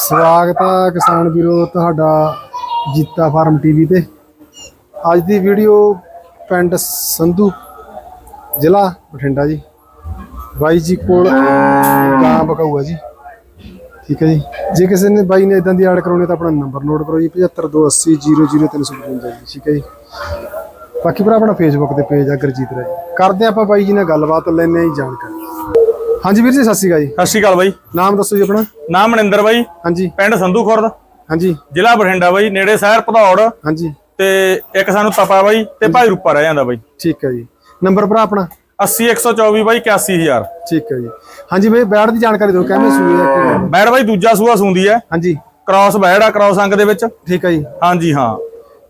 ਸਵਾਗਤ ਹੈ ਕਿਸਾਨ ਵੀਰੋ, ਤੁਹਾਡਾ ਜੀਤਾ ਫਾਰਮ ਟੀਵੀ ਤੇ। ਅੱਜ ਦੀ ਵੀਡੀਓ ਪਿੰਡ ਸੰਧੂ, ਜ਼ਿਲ੍ਹਾ ਬਠਿੰਡਾ ਜੀ। ਬਾਈ ਜੀ ਕੋਲ ਗਾਂ ਬਕਾਊ ਜੀ। ਠੀਕ ਹੈ ਜੀ। ਜੇ ਕਿਸੇ ਨੇ ਬਾਈ ਨੇ ਇਦਾਂ ਦੀ ਐਡ ਕਰਾਉਣੀ ਤਾਂ ਆਪਣਾ ਨੰਬਰ ਨੋਟ ਕਰੋ ਜੀ 7528000355 ਜੀ, ਠੀਕ ਹੈ ਜੀ। ਬਾਕੀ ਭਰਾ ਆਪਣਾ ਫੇਸਬੁੱਕ ਤੇ ਪੇਜ ਆ ਗੁਰਜੀਤ ਰਾਜ ਕਰਦੇ ਆਪਾਂ ਬਾਈ ਜੀ ਨਾਲ ਗੱਲਬਾਤ ਲੈਣੇ ਆ ਜੀ ਜਾਣਕਾਰੀ। ਹਾਂਜੀ ਵੀਰ ਜੀ ਸਤਿ ਸ਼੍ਰੀ ਅਕਾਲ ਜੀ। ਸਤਿ ਸ਼੍ਰੀ ਅਕਾਲ ਬਾਈ। ਨਾਮ ਦੱਸੋ ਜੀ ਆਪਣਾ? ਨਾਮ ਮਨਿੰਦਰ ਬਾਈ। ਹਾਂਜੀ। ਪਿੰਡ ਸੰਧੂ ਖੁਰਦ। ਹਾਂਜੀ। ਜ਼ਿਲ੍ਹਾ ਬਠਿੰਡਾ ਬਾਈ ਨੇੜੇ ਸ਼ਹਿਰ ਭਦੌੜ। ਹਾਂਜੀ। ਤੇ ਇੱਕ ਸਾਨੂੰ ਤਪਾ ਬਾਈ ਤੇ ਭਾਈ ਰੂਪਾ ਰਹਿ ਜਾਂਦਾ ਬਾਈ। ਠੀਕ ਹੈ ਜੀ। ਨੰਬਰ ਭਰਾ ਆਪਣਾ? 80 124 ਬਾਈ 81000 ਠੀਕ ਹੈ ਜੀ। ਹਾਂਜੀ ਬਈ ਬੈੜ ਦੀ ਜਾਣਕਾਰੀ ਦਿਓ ਕਿਵੇਂ ਸੂਈ ਹੈ? ਬੈੜ ਬਾਈ ਦੂਜਾ ਸੂਆ ਸੂੰਦੀ ਹੈ। ਹਾਂਜੀ। ਕ੍ਰਾਸ ਬੈੜ ਆ ਕ੍ਰਾਸ ਅੰਗ ਦੇ ਵਿੱਚ। ਠੀਕ ਹੈ ਜੀ। ਹਾਂਜੀ ਹਾਂ।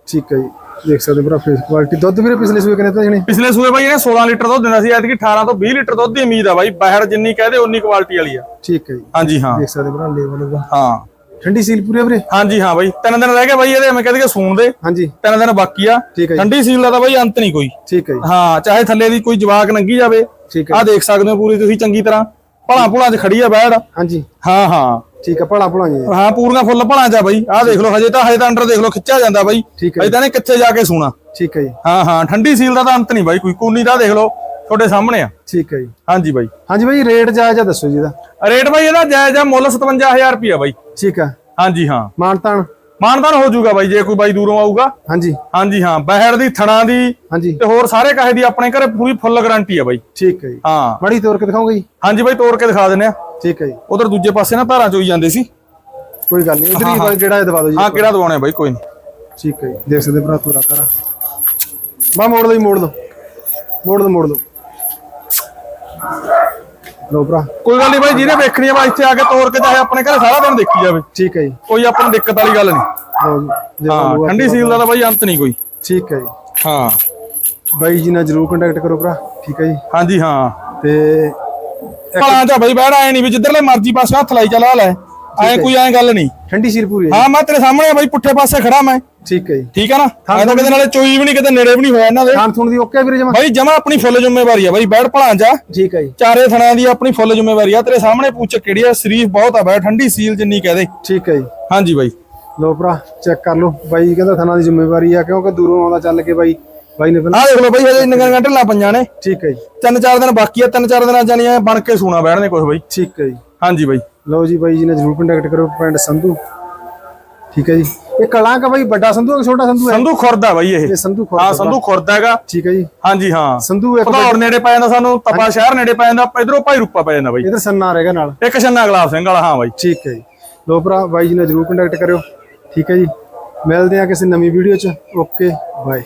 ਠੀਕ ਹੈ ਜੀ। ਦੇਖ ਸਕਦੇ ਭਰਾ ਫੇਸ ਕੁਆਲਿਟੀ ਦੁੱਧ ਵੀਰੇ ਪਿਛਲੇ ਸੂਏ ਕਿੰਨੇ ਤਾਂ ਜਣੇ ਪਿਛਲੇ ਸੂਏ ਬਾਈ ਇਹਨੇ 16 ਲੀਟਰ ਦੁੱਧ ਦਿੰਦਾ ਸੀ ਐਤਕੀ 18 ਤੋਂ 20 ਲੀਟਰ ਦੁੱਧ ਦੀ ਉਮੀਦ ਆ ਬਾਈ। ਬਾਹਰ ਜਿੰਨੀ ਕਹਦੇ ਉਨੀ ਕੁਆਲਿਟੀ ਵਾਲੀ ਆ। ਠੀਕ ਹੈ ਜੀ। ਹਾਂਜੀ ਹਾਂ। ਦੇਖ ਸਕਦੇ ਭਰਾ ਲੈਵਲ ਦਾ ਹਾਂ। ਠੰਡੀ ਸੀਲ ਪੂਰੀ ਵੀਰੇ? ਹਾਂਜੀ ਹਾਂ ਬਾਈ। ਤਿੰਨ ਦਿਨ ਰਹਿ ਗਏ ਬਾਈ ਇਹਦੇ ਮੈਂ ਕਹਿੰਦੇ ਕਿ ਸੂਣ ਦੇ। ਹਾਂਜੀ। ਤਿੰਨ ਦਿਨ ਬਾਕੀ ਆ। ਠੀਕ ਹੈ ਜੀ। ਠੰਡੀ ਸੀਲ ਦਾ ਤਾਂ ਬਾਈ ਅੰਤ ਨਹੀਂ ਕੋਈ। ਠੀਕ ਹੈ ਜੀ। ਹਾਂ ਚਾਹੇ ਥੱਲੇ ਦੀ ਕੋਈ ਜਵਾਕ ਨੰਗੀ ਜਾਵੇ। ਠੀਕ ਹੈ। ਆ ਦੇਖ ਸਕਦੇ ਹੋ ਪੂਰੀ ਤੁਸੀਂ ਚੰਗੀ ਤਰ੍ਹਾਂ। ਭਲਾ ਭੁਲਾਂ 'ਚ ਖੜੀ ਆ ਬੈੜ ਹਾਂਜੀ। ਹਾਂ ਹਾਂ। ਠੀਕ ਹੈ ਭਲਾ ਭਲਾ ਜੀ ਹਾਂ ਪੂਰੀਆਂ ਫੁੱਲ ਭਲਾਂ 'ਚ ਆ ਬਾਈ। ਆਹ ਦੇਖ ਲਓ ਹਜੇ ਤਾਂ ਹਜੇ ਤਾਂ ਅੰਡਰ ਦੇਖ ਲਓ ਖਿੱਚਿਆ ਜਾਂਦਾ ਬਾਈ। ਹਜੇ ਤਾਂ ਨੇ ਕਿੱਥੇ ਜਾ ਕੇ ਸੂਣਾ। ਠੀਕ ਹੈ ਜੀ। ਹਾਂ ਹਾਂ ਠੰਡੀ ਸੀਲ ਦਾ ਤਾਂ ਅੰਤ ਨਹੀਂ ਬਾਈ ਕੋਈ ਕੂਨੀ ਦਾ ਦੇਖ ਲਓ ਤੁਹਾਡੇ ਸਾਹਮਣੇ ਆ। ਠੀਕ ਹੈ ਜੀ। ਹਾਂਜੀ ਬਾਈ। ਹਾਂਜੀ ਬਾਈ ਰੇਟ ਜਾਇਜ਼ ਆ ਦੱਸੋ ਜੀ ਦਾ ਰੇਟ ਬਾਈ ਇਹਦਾ ਜਾਇਜ਼ ਆ ਮੁੱਲ 57000 ਰੁਪਿਆ ਬਾਈ। ਠੀਕ ਹੈ ਹਾਂਜੀ ਹਾਂ। ਮਾਨਤਾਨ। ਮਾਨਦਾਨ ਹੋ ਜਾਊਗਾ ਬਾਈ ਜੇ ਕੋਈ ਬਾਈ ਦੂਰੋਂ ਆਊਗਾ। ਹਾਂਜੀ। ਹਾਂਜੀ ਹਾਂ ਬਹਿਰ ਦੀ ਥਣਾ ਦੀ ਹਾਂਜੀ। ਤੇ ਹੋਰ ਸਾਰੇ ਕਾਹੇ ਦੀ ਆਪਣੇ ਘਰੇ ਪੂਰੀ ਫੁੱਲ ਗਾਰੰਟੀ ਆ ਬਾਈ। ਠੀਕ ਹੈ ਜੀ। ਹਾਂ। ਬੜੀ ਤੋਰ ਕੇ ਦਿਖਾਉਂਗੇ ਜੀ। ਹਾਂਜੀ ਬਾਈ ਤੋੜ ਕੇ ਦਿਖਾ ਦਿੰਨੇ ਆ। ਠੀਕ ਹੈ ਜੀ। ਉਧਰ ਦੂਜੇ ਪਾਸੇ ਨਾ ਧਾਰਾਂ ਚੋਈ ਜਾਂਦੇ ਸੀ। ਕੋਈ ਗੱਲ ਨਹੀਂ ਇਧਰ ਹੀ ਬਾਈ ਜਿਹੜਾ ਇਹ ਦਵਾ ਦਿਓ ਜੀ ਹਾਂ ਕਿਹੜਾ ਦਵਾਉਣੇ ਬਾਈ ਕੋਈ ਨਹੀਂ। ਠੀਕ ਹੈ ਜੀ ਦੇਖ ਸਕਦੇ ਭਰਾ ਤੋਰਾ ਤਾਰਾ ਬਾ ਮੋੜ ਦੋ ਜੀ ਮੋੜ ਦੋ ਮੋੜ ਦੋ ਮੋੜ ਦੋ ਲੋ ਭਰਾ। ਕੋਈ ਗੱਲ ਨਹੀਂ ਬਾਈ ਜਿਹਨੇ ਵੇਖਣੀ ਆ ਬਾਈ ਇੱਥੇ ਆ ਕੇ ਤੋੜ ਕੇ ਚਾਹੇ ਆਪਣੇ ਘਰੇ ਸਾਰਾ ਦਿਨ ਦੇਖੀ ਜਾਵੇ। ਠੀਕ ਹੈ ਜੀ। ਕੋਈ ਆਪਾਂ ਨੂੰ ਦਿੱਕਤ ਵਾਲੀ ਗੱਲ ਨਹੀਂ। ਜੀ ਜੇ ਹਾਂ ਠੰਡੀ ਸੀਲ ਦਾ ਤਾਂ ਬਾਈ ਅੰਤ ਨਹੀਂ ਕੋਈ। ਠੀਕ ਹੈ ਜੀ। ਹਾਂ। ਬਾਈ ਜੀ ਨਾਲ ਜਰੂਰ ਕੰਟੈਕਟ ਕਰੋ ਭਰਾ। ਠੀਕ ਹੈ ਜੀ। ਹਾਂਜੀ ਹਾਂ। ਤੇ ਭਲਾ ਜਾ ਬਾਈ ਬਹਿੜਾ ਐ ਨਹੀਂ ਵੀ ਜਿੱਧਰਲੇ ਮਰਜ਼ੀ ਪਾਸੇ ਹੱਥ ਲਾਈ ਚਲਾ ਲੈ। ਐ ਕੋਈ ਐ ਗੱਲ ਨਹੀਂ ਠੰਡੀ ਸੀਰ ਪੂਰੀ ਹੈ ਹਾਂ ਮੈਂ ਤੇਰੇ ਸਾਹਮਣੇ ਬਾਈ ਪੁੱਠੇ ਪਾਸੇ ਖੜਾ ਮੈਂ। ਠੀਕ ਹੈ ਜੀ। ਠੀਕ ਆ ਨਾ? ਐ ਤਾਂ ਕਿਤੇ ਨਾਲੇ ਚੋਈ ਵੀ ਨਹੀਂ ਕਿਤੇ ਨੇੜੇ ਵੀ ਨਹੀਂ ਹੋਇਆ ਇਹਨਾਂ ਦੇ। ਖਾਣ ਥੁਣ ਦੀ ਓਕੇ ਵੀਰੇ ਜਮਾ? ਬਾਈ ਜਮਾ ਆਪਣੀ ਫੁੱਲ ਜ਼ਿੰਮੇਵਾਰੀ ਆ ਬਾਈ ਬੈੜ ਭਲਾਂ ਜਾ। ਠੀਕ ਹੈ ਜੀ। ਚਾਰੇ ਥਣਾਂ ਦੀ ਆਪਣੀ ਫੁੱਲ ਜ਼ਿੰਮੇਵਾਰੀ ਆ। ਤੇਰੇ ਸਾਹਮਣੇ ਪੁੱਛ ਕਿਹੜੀ ਆ ਸ਼ਰੀਫ ਬਹੁਤ ਆ ਬਾਈ ਠੰਡੀ ਸੀਲ ਜਿੰਨੀ ਕਹਦੇ ਠੀਕ ਹੈ ਜੀ। ਹਾਂਜੀ ਬਾਈ। ਲੋ ਭਰਾ ਚੈੱਕ ਕਰ ਲਓ। ਬਾਈ ਕਹਿੰਦਾ ਥਾਣਾ ਦੀ ਜ਼ਿੰਮੇਵਾਰੀ ਆ ਕਿਉਂਕਿ ਦੂਰੋਂ ਆਉਂਦਾ ਚੱਲ ਕੇ ਬਾਈ। ਬਾਈ ਨੇ ਆਹ ਦੇਖ ਲਓ ਬਾਈ ਹਜੇ ਇੰਨੀਆਂ ਘੰਟੇ ਲਾ ਪੰਜਾਂ ਨੇ। ਠੀਕ ਹੈ ਜੀ। ਤਿੰਨ ਚਾਰ ਦਿਨ ਬਾਕੀ ਆ ਤਿੰਨ ਚਾਰ ਦਿਨਾਂ ਜਾਨੀਆਂ ਬਣ ਕੇ ਸੂਣਾ ਬੈਠਣੇ ਕੁਝ ਬਾਈ। ਠੀਕ ਹੈ ਜੀ। ਹਾਂਜੀ ਬਾਈ। ਲਓ ਜੀ ਬਾਈ ਜੀ ਨੇ ਜਰੂਰ ਕੰਟੈਕਟ ਕਰੋ ਪਿੰਡ ਸੰਧੂ। ਠੀਕ ਹੈ ਜੀ। ਇਹ ਕਲਾਂ ਕਾ ਬਾਈ ਵੱਡਾ ਸੰਧੂ ਹੈ ਛੋਟਾ ਸੰਧੂ ਹੈ? ਸੰਧੂ ਖੁਰਦ ਆ ਬਾਈ ਇਹ। ਇਹ ਸੰਧੂ ਖੁਰਦ ਹਾਂ ਸੰਧੂ ਖੁਰਦ ਹੈਗਾ। ਠੀਕ ਹੈ ਜੀ। ਹਾਂਜੀ ਹਾਂ। ਸੰਧੂ ਇੱਕ ਭਦੌੜ ਨੇੜੇ ਪੈ ਜਾਂਦਾ ਸਾਨੂੰ ਤਪਾ ਸ਼ਹਿਰ ਨੇੜੇ ਪੈ ਜਾਂਦਾ ਇਧਰੋਂ ਭਾਈ ਰੂਪਾ ਪੈ ਜਾਂਦਾ ਬਾਈ। ਇਧਰ ਸੰਨਾ ਰਹੇਗਾ ਨਾਲ। ਇੱਕ ਛੰਨਾ ਗਲਾਬ ਸਿੰਘ ਵਾਲਾ ਹਾਂ ਬਾਈ। ਠੀਕ ਹੈ ਜੀ। ਲੋ ਭਰਾ ਬਾਈ ਜੀ ਨਾਲ ਜਰੂਰ ਕੰਟੈਕਟ ਕਰਿਓ। ਠੀਕ ਹੈ ਜੀ। ਮਿਲਦੇ ਆ ਕਿਸੇ ਨਵੀਂ ਵੀਡੀਓ ਚ। Okay bye